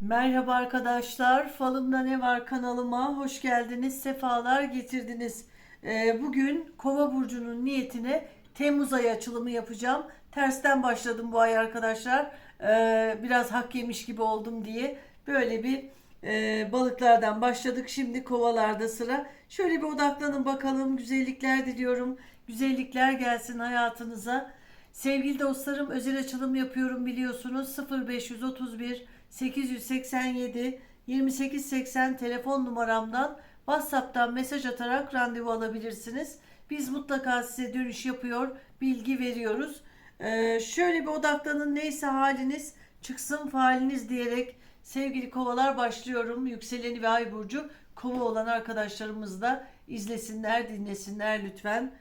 Merhaba arkadaşlar, Falımda Ne Var kanalıma hoş geldiniz, sefalar getirdiniz. Ee, bugün Kova burcunun niyetine Temmuz ayı açılımı yapacağım. Tersten başladım bu ay arkadaşlar. Ee, biraz hak yemiş gibi oldum diye böyle bir e, balıklardan başladık. Şimdi kovalarda sıra. Şöyle bir odaklanın bakalım. Güzellikler diliyorum. Güzellikler gelsin hayatınıza. Sevgili dostlarım özel açılım yapıyorum biliyorsunuz 0531 887 2880 telefon numaramdan WhatsApp'tan mesaj atarak randevu alabilirsiniz. Biz mutlaka size dönüş yapıyor, bilgi veriyoruz. Ee, şöyle bir odaklanın neyse haliniz çıksın faaliniz diyerek sevgili kovalar başlıyorum. Yükseleni ve ay burcu kova olan arkadaşlarımız da izlesinler, dinlesinler lütfen.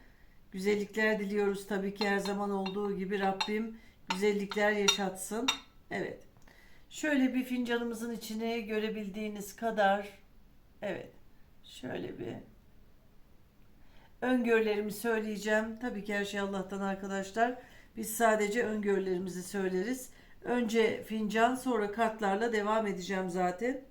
Güzellikler diliyoruz tabii ki her zaman olduğu gibi Rabbim güzellikler yaşatsın. Evet. Şöyle bir fincanımızın içine görebildiğiniz kadar evet. Şöyle bir öngörülerimi söyleyeceğim. Tabii ki her şey Allah'tan arkadaşlar. Biz sadece öngörülerimizi söyleriz. Önce fincan sonra kartlarla devam edeceğim zaten.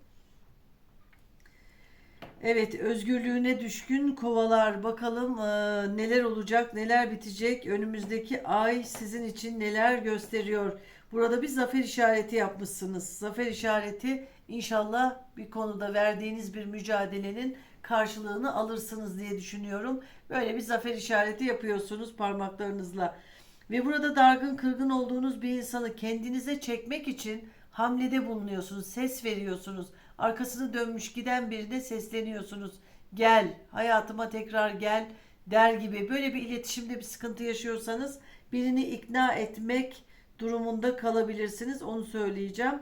Evet, özgürlüğüne düşkün kovalar. Bakalım e, neler olacak, neler bitecek. Önümüzdeki ay sizin için neler gösteriyor. Burada bir zafer işareti yapmışsınız. Zafer işareti inşallah bir konuda verdiğiniz bir mücadelenin karşılığını alırsınız diye düşünüyorum. Böyle bir zafer işareti yapıyorsunuz parmaklarınızla. Ve burada dargın kırgın olduğunuz bir insanı kendinize çekmek için hamlede bulunuyorsunuz, ses veriyorsunuz. Arkasını dönmüş giden birine sesleniyorsunuz. Gel, hayatıma tekrar gel der gibi. Böyle bir iletişimde bir sıkıntı yaşıyorsanız birini ikna etmek durumunda kalabilirsiniz. Onu söyleyeceğim.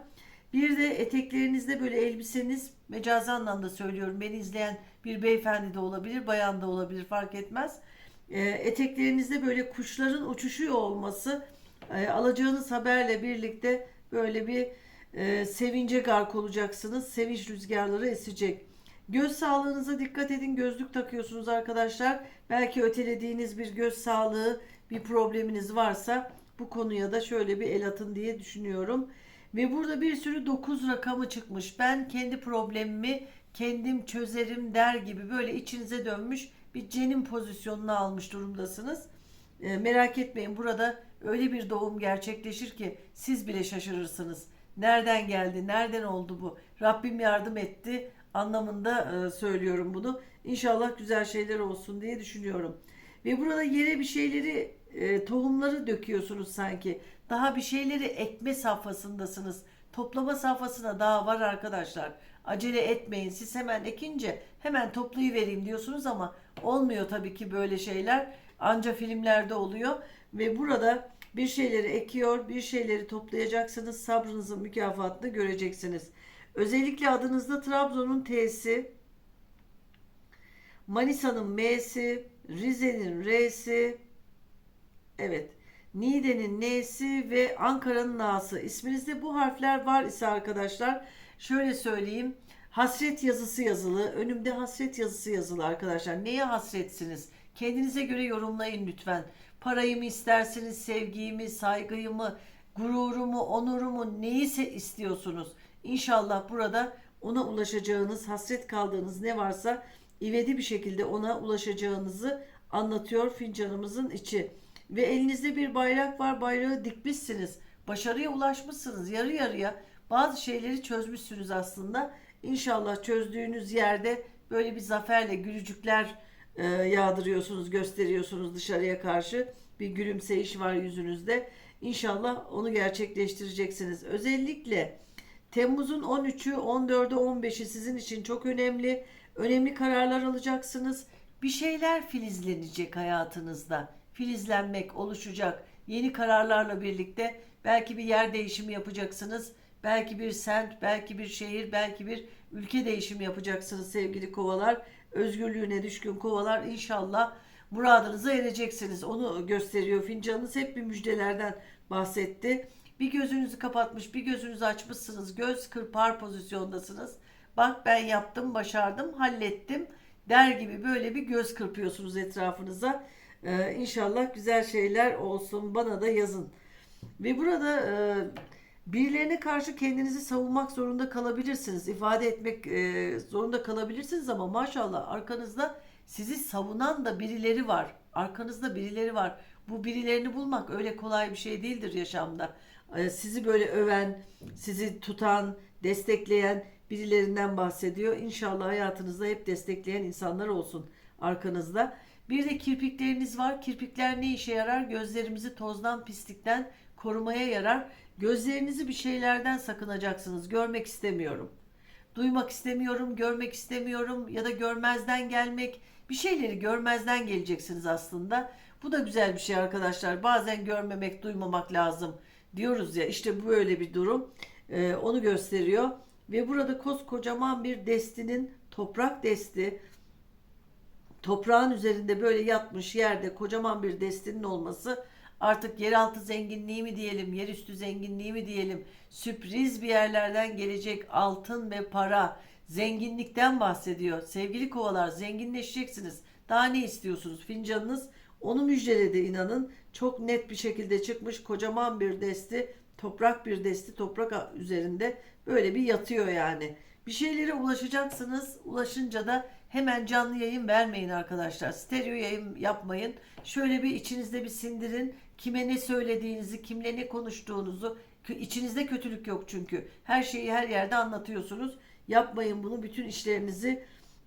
Bir de eteklerinizde böyle elbiseniz mecazi anlamda söylüyorum. Beni izleyen bir beyefendi de olabilir, bayan da olabilir fark etmez. E, eteklerinizde böyle kuşların uçuşuyor olması e, alacağınız haberle birlikte böyle bir e, sevince gark olacaksınız. Sevinç rüzgarları esecek. Göz sağlığınıza dikkat edin. Gözlük takıyorsunuz arkadaşlar. Belki ötelediğiniz bir göz sağlığı bir probleminiz varsa bu konuya da şöyle bir el atın diye düşünüyorum. Ve burada bir sürü 9 rakamı çıkmış. Ben kendi problemimi kendim çözerim der gibi böyle içinize dönmüş bir cenin pozisyonunu almış durumdasınız. E, merak etmeyin burada öyle bir doğum gerçekleşir ki siz bile şaşırırsınız. Nereden geldi, nereden oldu bu? Rabbim yardım etti anlamında e, söylüyorum bunu. İnşallah güzel şeyler olsun diye düşünüyorum. Ve burada yere bir şeyleri, e, tohumları döküyorsunuz sanki. Daha bir şeyleri ekme safhasındasınız. Toplama safhasına daha var arkadaşlar. Acele etmeyin. Siz hemen ekince hemen toplayıvereyim diyorsunuz ama olmuyor tabii ki böyle şeyler. Anca filmlerde oluyor. Ve burada bir şeyleri ekiyor, bir şeyleri toplayacaksınız. Sabrınızın mükafatını göreceksiniz. Özellikle adınızda Trabzon'un T'si, Manisa'nın M'si, Rize'nin R'si, evet, Niğde'nin N'si ve Ankara'nın Na'sı. İsminizde bu harfler var ise arkadaşlar, şöyle söyleyeyim. Hasret yazısı yazılı. Önümde hasret yazısı yazılı arkadaşlar. Neye hasretsiniz? Kendinize göre yorumlayın lütfen. Parayı mı istersiniz, sevgiyi mi, saygıyı mı, gururumu, onurumu neyse istiyorsunuz. İnşallah burada ona ulaşacağınız, hasret kaldığınız ne varsa ivedi bir şekilde ona ulaşacağınızı anlatıyor fincanımızın içi. Ve elinizde bir bayrak var, bayrağı dikmişsiniz. Başarıya ulaşmışsınız yarı yarıya. Bazı şeyleri çözmüşsünüz aslında. İnşallah çözdüğünüz yerde böyle bir zaferle gülücükler e, yağdırıyorsunuz, gösteriyorsunuz dışarıya karşı. Bir gülümseyiş var yüzünüzde. İnşallah onu gerçekleştireceksiniz. Özellikle Temmuz'un 13'ü, 14'ü, 15'i sizin için çok önemli. Önemli kararlar alacaksınız. Bir şeyler filizlenecek hayatınızda. Filizlenmek oluşacak. Yeni kararlarla birlikte belki bir yer değişimi yapacaksınız. Belki bir semt, belki bir şehir, belki bir ülke değişimi yapacaksınız sevgili kovalar. Özgürlüğüne düşkün kovalar inşallah muradınıza ereceksiniz. Onu gösteriyor fincanınız. Hep bir müjdelerden bahsetti. Bir gözünüzü kapatmış, bir gözünüzü açmışsınız. Göz kırpar pozisyondasınız. Bak ben yaptım, başardım, hallettim der gibi böyle bir göz kırpıyorsunuz etrafınıza. Ee, inşallah güzel şeyler olsun. Bana da yazın. Ve burada e, Birilerine karşı kendinizi savunmak zorunda kalabilirsiniz. ifade etmek e, zorunda kalabilirsiniz ama maşallah arkanızda sizi savunan da birileri var. Arkanızda birileri var. Bu birilerini bulmak öyle kolay bir şey değildir yaşamda. E, sizi böyle öven, sizi tutan, destekleyen birilerinden bahsediyor. İnşallah hayatınızda hep destekleyen insanlar olsun arkanızda. Bir de kirpikleriniz var. Kirpikler ne işe yarar? Gözlerimizi tozdan, pislikten korumaya yarar. Gözlerinizi bir şeylerden sakınacaksınız. Görmek istemiyorum. Duymak istemiyorum, görmek istemiyorum ya da görmezden gelmek. Bir şeyleri görmezden geleceksiniz aslında. Bu da güzel bir şey arkadaşlar. Bazen görmemek, duymamak lazım diyoruz ya. İşte bu böyle bir durum. Ee, onu gösteriyor. Ve burada koskocaman bir destinin toprak desti toprağın üzerinde böyle yatmış yerde kocaman bir destinin olması artık yeraltı zenginliği mi diyelim, yerüstü zenginliği mi diyelim, sürpriz bir yerlerden gelecek altın ve para, zenginlikten bahsediyor. Sevgili kovalar zenginleşeceksiniz. Daha ne istiyorsunuz? Fincanınız onu müjdeledi inanın. Çok net bir şekilde çıkmış kocaman bir desti, toprak bir desti toprak üzerinde böyle bir yatıyor yani. Bir şeylere ulaşacaksınız. Ulaşınca da hemen canlı yayın vermeyin arkadaşlar. Stereo yayın yapmayın. Şöyle bir içinizde bir sindirin. Kime ne söylediğinizi, kimle ne konuştuğunuzu. İçinizde kötülük yok çünkü. Her şeyi her yerde anlatıyorsunuz. Yapmayın bunu. Bütün işlerinizi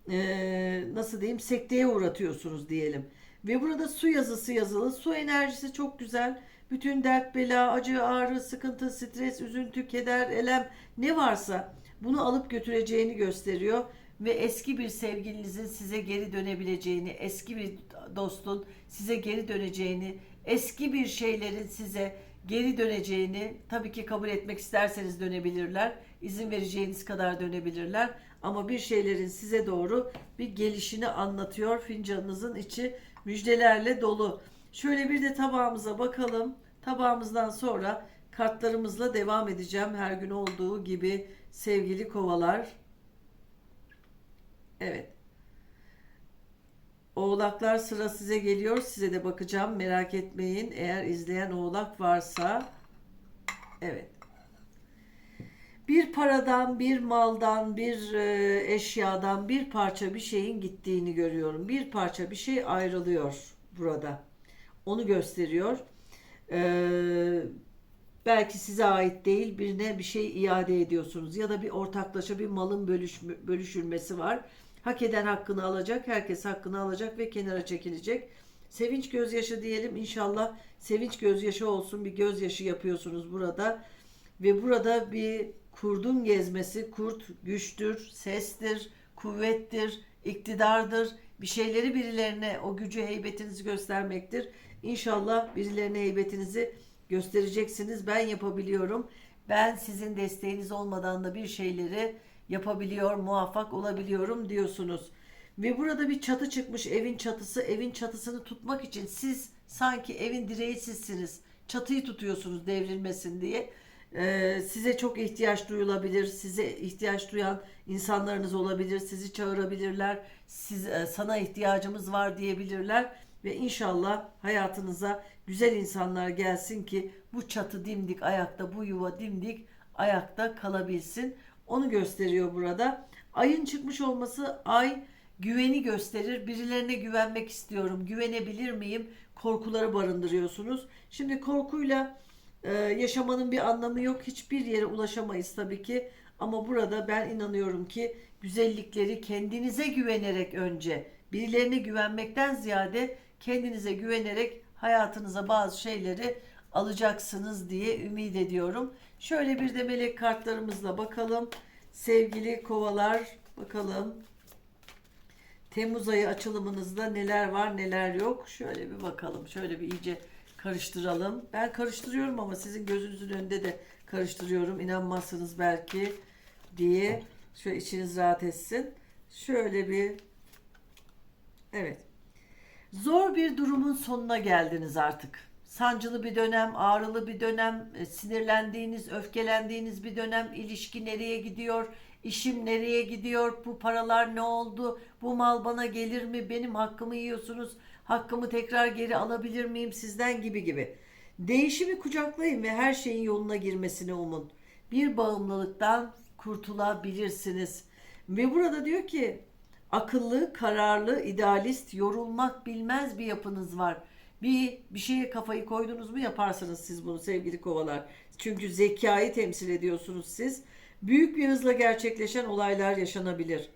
eee, nasıl diyeyim sekteye uğratıyorsunuz diyelim. Ve burada su yazısı yazılı. Su enerjisi çok güzel. Bütün dert, bela, acı, ağrı, sıkıntı, stres, üzüntü, keder, elem ne varsa bunu alıp götüreceğini gösteriyor ve eski bir sevgilinizin size geri dönebileceğini, eski bir dostun size geri döneceğini, eski bir şeylerin size geri döneceğini tabii ki kabul etmek isterseniz dönebilirler. İzin vereceğiniz kadar dönebilirler. Ama bir şeylerin size doğru bir gelişini anlatıyor. Fincanınızın içi müjdelerle dolu. Şöyle bir de tabağımıza bakalım. Tabağımızdan sonra kartlarımızla devam edeceğim. Her gün olduğu gibi sevgili kovalar. Evet. Oğlaklar sıra size geliyor. Size de bakacağım. Merak etmeyin. Eğer izleyen oğlak varsa. Evet. Bir paradan, bir maldan, bir e, eşyadan, bir parça bir şeyin gittiğini görüyorum. Bir parça bir şey ayrılıyor burada. Onu gösteriyor. Ee, belki size ait değil birine bir şey iade ediyorsunuz ya da bir ortaklaşa bir malın bölüşmü- bölüşülmesi var. Hak eden hakkını alacak, herkes hakkını alacak ve kenara çekilecek. Sevinç gözyaşı diyelim inşallah sevinç gözyaşı olsun bir gözyaşı yapıyorsunuz burada. Ve burada bir kurdun gezmesi, kurt güçtür, sestir, kuvvettir, iktidardır. Bir şeyleri birilerine o gücü heybetinizi göstermektir. İnşallah birilerine heybetinizi göstereceksiniz. Ben yapabiliyorum. Ben sizin desteğiniz olmadan da bir şeyleri yapabiliyor, muvaffak olabiliyorum diyorsunuz. Ve burada bir çatı çıkmış evin çatısı. Evin çatısını tutmak için siz sanki evin direği sizsiniz. Çatıyı tutuyorsunuz devrilmesin diye. Ee, size çok ihtiyaç duyulabilir. Size ihtiyaç duyan insanlarınız olabilir. Sizi çağırabilirler. Siz, e, sana ihtiyacımız var diyebilirler. Ve inşallah hayatınıza güzel insanlar gelsin ki bu çatı dimdik ayakta, bu yuva dimdik ayakta kalabilsin. Onu gösteriyor burada. Ayın çıkmış olması ay güveni gösterir. Birilerine güvenmek istiyorum. Güvenebilir miyim? Korkuları barındırıyorsunuz. Şimdi korkuyla ee, yaşamanın bir anlamı yok. Hiçbir yere ulaşamayız tabii ki. Ama burada ben inanıyorum ki güzellikleri kendinize güvenerek önce, birilerine güvenmekten ziyade kendinize güvenerek hayatınıza bazı şeyleri alacaksınız diye ümit ediyorum. Şöyle bir de melek kartlarımızla bakalım. Sevgili kovalar bakalım. Temmuz ayı açılımınızda neler var neler yok. Şöyle bir bakalım. Şöyle bir iyice karıştıralım. Ben karıştırıyorum ama sizin gözünüzün önünde de karıştırıyorum. İnanmazsınız belki diye. Şöyle içiniz rahat etsin. Şöyle bir Evet. Zor bir durumun sonuna geldiniz artık. Sancılı bir dönem, ağrılı bir dönem, e, sinirlendiğiniz, öfkelendiğiniz bir dönem, ilişki nereye gidiyor, işim nereye gidiyor, bu paralar ne oldu, bu mal bana gelir mi, benim hakkımı yiyorsunuz, hakkımı tekrar geri alabilir miyim sizden gibi gibi. Değişimi kucaklayın ve her şeyin yoluna girmesini umun. Bir bağımlılıktan kurtulabilirsiniz. Ve burada diyor ki akıllı, kararlı, idealist, yorulmak bilmez bir yapınız var. Bir bir şeye kafayı koydunuz mu yaparsınız siz bunu sevgili kovalar. Çünkü zekayı temsil ediyorsunuz siz. Büyük bir hızla gerçekleşen olaylar yaşanabilir.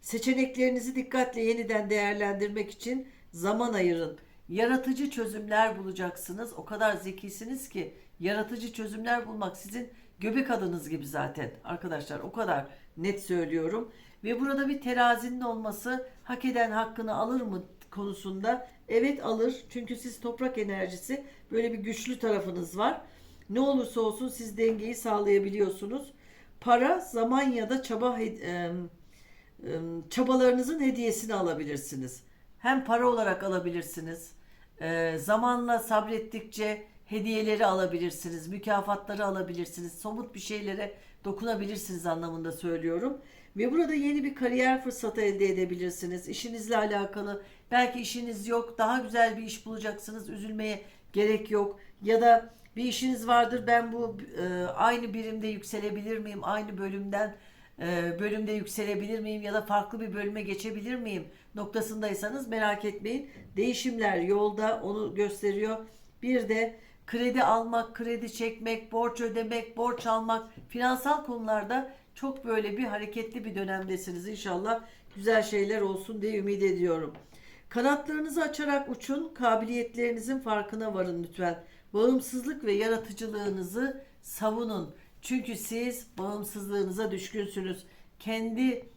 Seçeneklerinizi dikkatle yeniden değerlendirmek için zaman ayırın. Yaratıcı çözümler bulacaksınız. O kadar zekisiniz ki yaratıcı çözümler bulmak sizin göbek adınız gibi zaten arkadaşlar. O kadar net söylüyorum. Ve burada bir terazinin olması hak eden hakkını alır mı konusunda evet alır. Çünkü siz toprak enerjisi böyle bir güçlü tarafınız var. Ne olursa olsun siz dengeyi sağlayabiliyorsunuz. Para, zaman ya da çaba çabalarınızın hediyesini alabilirsiniz. Hem para olarak alabilirsiniz. e, zamanla sabrettikçe hediyeleri alabilirsiniz. Mükafatları alabilirsiniz. Somut bir şeylere dokunabilirsiniz anlamında söylüyorum. Ve burada yeni bir kariyer fırsatı elde edebilirsiniz. İşinizle alakalı belki işiniz yok. Daha güzel bir iş bulacaksınız. Üzülmeye gerek yok. Ya da bir işiniz vardır. Ben bu e, aynı birimde yükselebilir miyim? Aynı bölümden e, bölümde yükselebilir miyim ya da farklı bir bölüme geçebilir miyim noktasındaysanız merak etmeyin. Değişimler yolda onu gösteriyor. Bir de kredi almak, kredi çekmek, borç ödemek, borç almak, finansal konularda çok böyle bir hareketli bir dönemdesiniz. İnşallah güzel şeyler olsun diye ümit ediyorum. Kanatlarınızı açarak uçun, kabiliyetlerinizin farkına varın lütfen. Bağımsızlık ve yaratıcılığınızı savunun. Çünkü siz bağımsızlığınıza düşkünsünüz. Kendi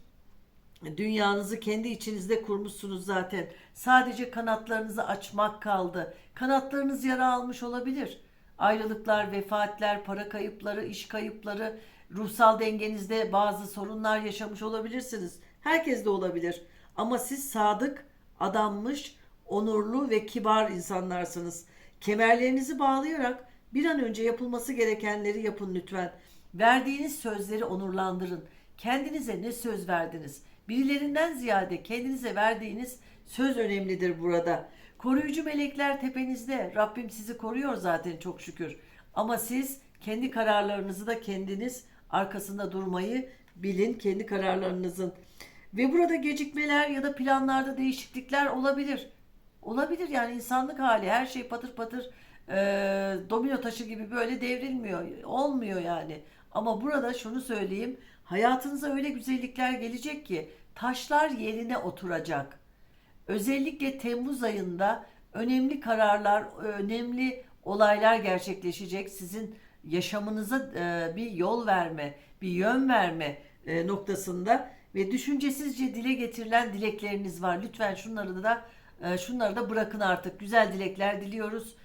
dünyanızı kendi içinizde kurmuşsunuz zaten. Sadece kanatlarınızı açmak kaldı. Kanatlarınız yara almış olabilir. Ayrılıklar, vefatler, para kayıpları, iş kayıpları, ruhsal dengenizde bazı sorunlar yaşamış olabilirsiniz. Herkes de olabilir. Ama siz sadık, adanmış, onurlu ve kibar insanlarsınız. Kemerlerinizi bağlayarak bir an önce yapılması gerekenleri yapın lütfen. Verdiğiniz sözleri onurlandırın. Kendinize ne söz verdiniz? Birilerinden ziyade kendinize verdiğiniz söz önemlidir burada. Koruyucu melekler tepenizde. Rabbim sizi koruyor zaten çok şükür. Ama siz kendi kararlarınızı da kendiniz arkasında durmayı bilin kendi kararlarınızın. Ve burada gecikmeler ya da planlarda değişiklikler olabilir. Olabilir yani insanlık hali her şey patır patır e, domino taşı gibi böyle devrilmiyor. Olmuyor yani. Ama burada şunu söyleyeyim. Hayatınıza öyle güzellikler gelecek ki taşlar yerine oturacak. Özellikle Temmuz ayında önemli kararlar, önemli olaylar gerçekleşecek. Sizin yaşamınıza e, bir yol verme, bir yön verme e, noktasında ve düşüncesizce dile getirilen dilekleriniz var. Lütfen şunları da e, şunları da bırakın artık. Güzel dilekler diliyoruz.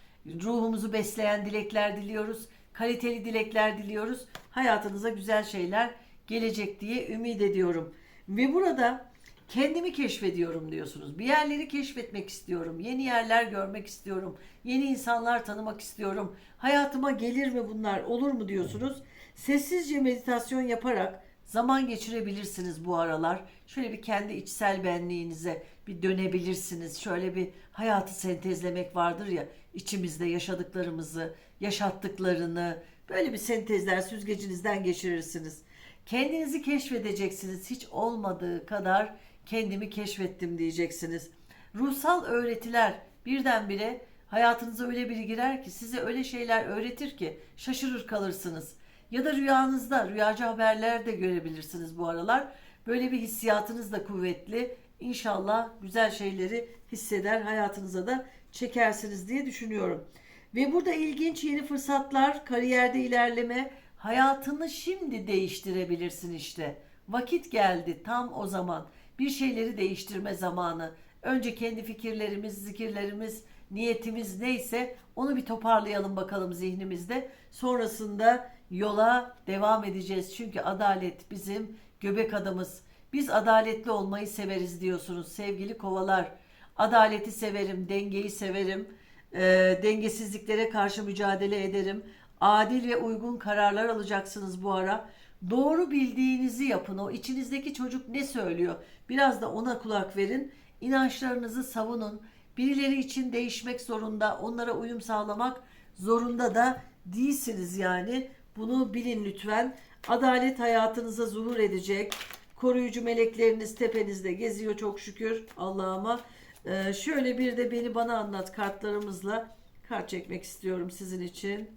Ruhumuzu besleyen dilekler diliyoruz. Kaliteli dilekler diliyoruz. Hayatınıza güzel şeyler gelecek diye ümit ediyorum. Ve burada kendimi keşfediyorum diyorsunuz. Bir yerleri keşfetmek istiyorum. Yeni yerler görmek istiyorum. Yeni insanlar tanımak istiyorum. Hayatıma gelir mi bunlar? Olur mu diyorsunuz? Sessizce meditasyon yaparak zaman geçirebilirsiniz bu aralar. Şöyle bir kendi içsel benliğinize bir dönebilirsiniz. Şöyle bir hayatı sentezlemek vardır ya içimizde yaşadıklarımızı, yaşattıklarını böyle bir sentezler süzgecinizden geçirirsiniz. Kendinizi keşfedeceksiniz. Hiç olmadığı kadar kendimi keşfettim diyeceksiniz. Ruhsal öğretiler birdenbire hayatınıza öyle biri girer ki size öyle şeyler öğretir ki şaşırır kalırsınız. Ya da rüyanızda rüyacı haberler de görebilirsiniz bu aralar. Böyle bir hissiyatınız da kuvvetli. İnşallah güzel şeyleri hisseder hayatınıza da çekersiniz diye düşünüyorum. Ve burada ilginç yeni fırsatlar, kariyerde ilerleme, hayatını şimdi değiştirebilirsin işte. Vakit geldi tam o zaman. Bir şeyleri değiştirme zamanı. Önce kendi fikirlerimiz, zikirlerimiz, niyetimiz neyse onu bir toparlayalım bakalım zihnimizde. Sonrasında yola devam edeceğiz. Çünkü adalet bizim göbek adımız. Biz adaletli olmayı severiz diyorsunuz sevgili kovalar. Adaleti severim, dengeyi severim. E, dengesizliklere karşı mücadele ederim. Adil ve uygun kararlar alacaksınız bu ara. Doğru bildiğinizi yapın. O içinizdeki çocuk ne söylüyor? Biraz da ona kulak verin. İnançlarınızı savunun. Birileri için değişmek zorunda. Onlara uyum sağlamak zorunda da değilsiniz yani. Bunu bilin lütfen. Adalet hayatınıza zuhur edecek. Koruyucu melekleriniz tepenizde geziyor çok şükür Allah'ıma. Ee, şöyle bir de beni bana anlat kartlarımızla kart çekmek istiyorum sizin için.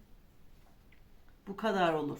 Bu kadar olur.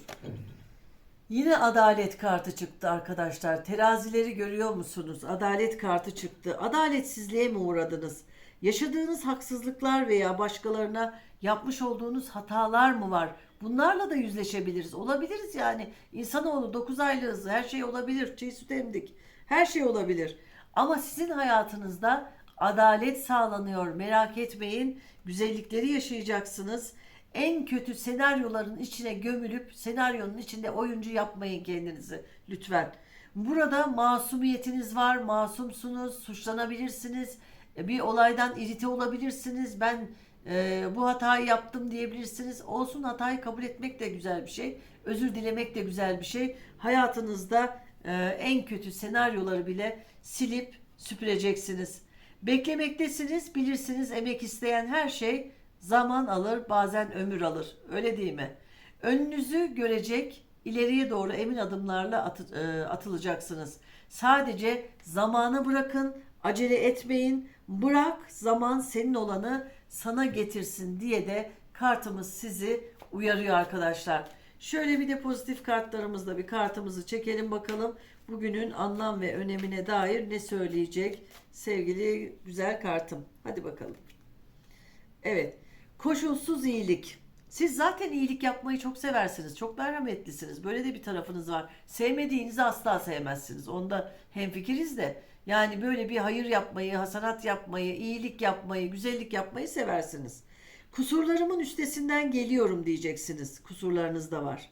Yine adalet kartı çıktı arkadaşlar. Terazileri görüyor musunuz? Adalet kartı çıktı. Adaletsizliğe mi uğradınız? Yaşadığınız haksızlıklar veya başkalarına yapmış olduğunuz hatalar mı var? Bunlarla da yüzleşebiliriz. Olabiliriz yani. İnsanoğlu 9 aylığız. Her şey olabilir. Çiğ süt emdik. Her şey olabilir. Ama sizin hayatınızda adalet sağlanıyor. Merak etmeyin. Güzellikleri yaşayacaksınız. En kötü senaryoların içine gömülüp senaryonun içinde oyuncu yapmayın kendinizi lütfen. Burada masumiyetiniz var, masumsunuz, suçlanabilirsiniz. E, Bir olaydan irite olabilirsiniz. Ben e, bu hatayı yaptım diyebilirsiniz. Olsun hatayı kabul etmek de güzel bir şey. Özür dilemek de güzel bir şey. Hayatınızda e, en kötü senaryoları bile silip süpüreceksiniz. Beklemektesiniz, bilirsiniz emek isteyen her şey zaman alır, bazen ömür alır. Öyle değil mi? Önünüzü görecek, ileriye doğru emin adımlarla atı- e, atılacaksınız. Sadece zamanı bırakın, acele etmeyin. Bırak zaman senin olanı sana getirsin diye de kartımız sizi uyarıyor arkadaşlar. Şöyle bir de pozitif kartlarımızla bir kartımızı çekelim bakalım. Bugünün anlam ve önemine dair ne söyleyecek sevgili güzel kartım. Hadi bakalım. Evet. Koşulsuz iyilik. Siz zaten iyilik yapmayı çok seversiniz. Çok merhametlisiniz. Böyle de bir tarafınız var. Sevmediğinizi asla sevmezsiniz. Onda hemfikiriz de. Yani böyle bir hayır yapmayı, hasanat yapmayı, iyilik yapmayı, güzellik yapmayı seversiniz. Kusurlarımın üstesinden geliyorum diyeceksiniz. Kusurlarınız da var.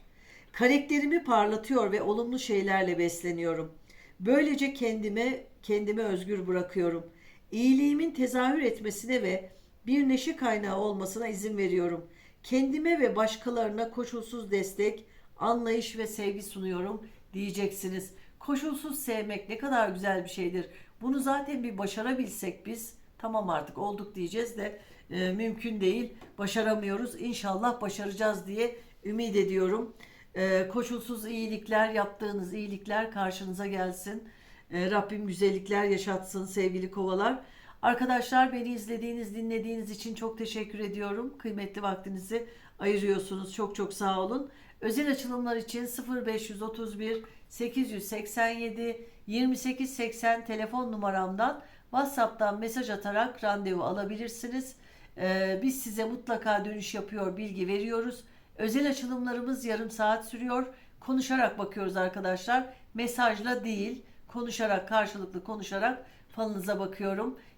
Karakterimi parlatıyor ve olumlu şeylerle besleniyorum. Böylece kendime kendime özgür bırakıyorum. İyiliğimin tezahür etmesine ve bir neşe kaynağı olmasına izin veriyorum. Kendime ve başkalarına koşulsuz destek, anlayış ve sevgi sunuyorum diyeceksiniz. Koşulsuz sevmek ne kadar güzel bir şeydir. Bunu zaten bir başarabilsek biz tamam artık olduk diyeceğiz de e, mümkün değil. Başaramıyoruz. İnşallah başaracağız diye ümit ediyorum. E, koşulsuz iyilikler, yaptığınız iyilikler karşınıza gelsin. E, Rabbim güzellikler yaşatsın sevgili kovalar. Arkadaşlar beni izlediğiniz, dinlediğiniz için çok teşekkür ediyorum. Kıymetli vaktinizi ayırıyorsunuz. Çok çok sağ olun. Özel açılımlar için 0531 887 2880 telefon numaramdan WhatsApp'tan mesaj atarak randevu alabilirsiniz. Ee, biz size mutlaka dönüş yapıyor, bilgi veriyoruz. Özel açılımlarımız yarım saat sürüyor. Konuşarak bakıyoruz arkadaşlar. Mesajla değil, konuşarak, karşılıklı konuşarak falınıza bakıyorum.